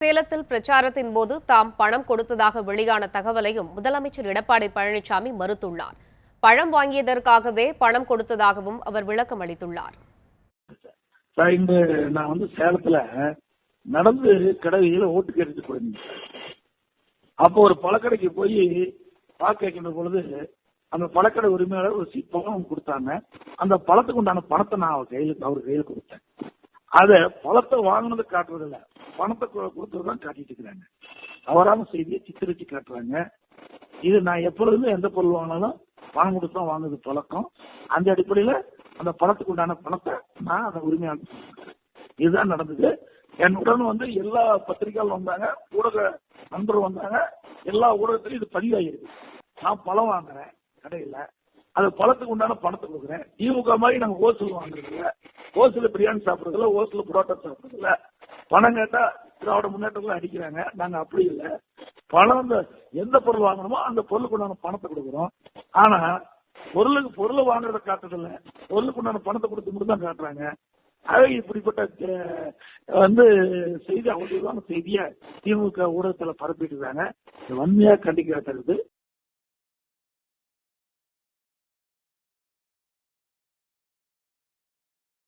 சேலத்தில் பிரச்சாரத்தின் போது தாம் பணம் கொடுத்ததாக வெளியான தகவலையும் முதலமைச்சர் எடப்பாடி பழனிசாமி மறுத்துள்ளார். பழம் வாங்கியதற்காகவே பணம் கொடுத்ததாகவும் அவர் விளக்கம் அளித்துள்ளார். இன்று நான் வந்து சேலத்துல நடந்து கடையில ஓட்டு கேட்டு போயிருந்தேன். அப்போ ஒரு பழக்கடைக்கு போய் பால் கேட்கின்ற பொழுது அந்த பழக்கடை உரிமையாளர் ஒரு சீட் பழம் கொடுத்தாங்க. அந்த பழத்துக்கு உண்டான பணத்தை நான் அவர் கையில் அவர் கையில் கொடுத்தேன். அத பழத்தை வாங்கினது காட்டுறது பணத்தை கு- கொடுத்தது தான் காட்டிட்டு இருக்கிறாங்க. தவறான செய்தியை சித்தரிச்சு காட்டுறாங்க. இது நான் எப்பொழுதுமே எந்த பொருள் வாங்கினாலும் பணம் கொடுத்து தான் வாங்குறது பழக்கம். அந்த அடிப்படையில அந்த பணத்துக்கு உண்டான பணத்தை நான் அந்த உரிமையாக இதுதான் நடந்தது. என்னுடன் வந்து எல்லா பத்திரிகையாளர் வந்தாங்க ஊடக நண்பர் வந்தாங்க. எல்லா ஊடகத்திலையும் இது பதிவாகிருக்கு நான் பழம் வாங்குறேன் கடையில. அது பழத்துக்கு உண்டான பணத்தை கொடுக்குறேன். திமுக மாதிரி நாங்க ஹோல்சேல் வாங்குறது இல்ல ஹோல்சேல் பிரியாணி சாப்பிடுறது இல்ல ஹோல்சேல் புரோட்டா சாப்பிடுறது இல்ல பணம் கேட்டா திராவிட முன்னேற்றத்தில் அடிக்கிறாங்க. நாங்க அப்படி இல்லை. பணம் இந்த எந்த பொருள் வாங்கணுமோ அந்த பொருளுக்கு உண்டான பணத்தை கொடுக்குறோம். ஆனா பொருளுக்கு பொருளை வாங்குறத காட்டுறதில்ல. பொருளுக்கு உண்டான பணத்தை கொடுத்து மட்டும் தான் காட்டுறாங்க. ஆக இப்படிப்பட்ட வந்து செய்தி அவதூறான செய்தியை திமுக ஊடகத்துல பரப்பிட்டு இருக்காங்க. வன்மையாக வன்மையா கண்டிக்க தருது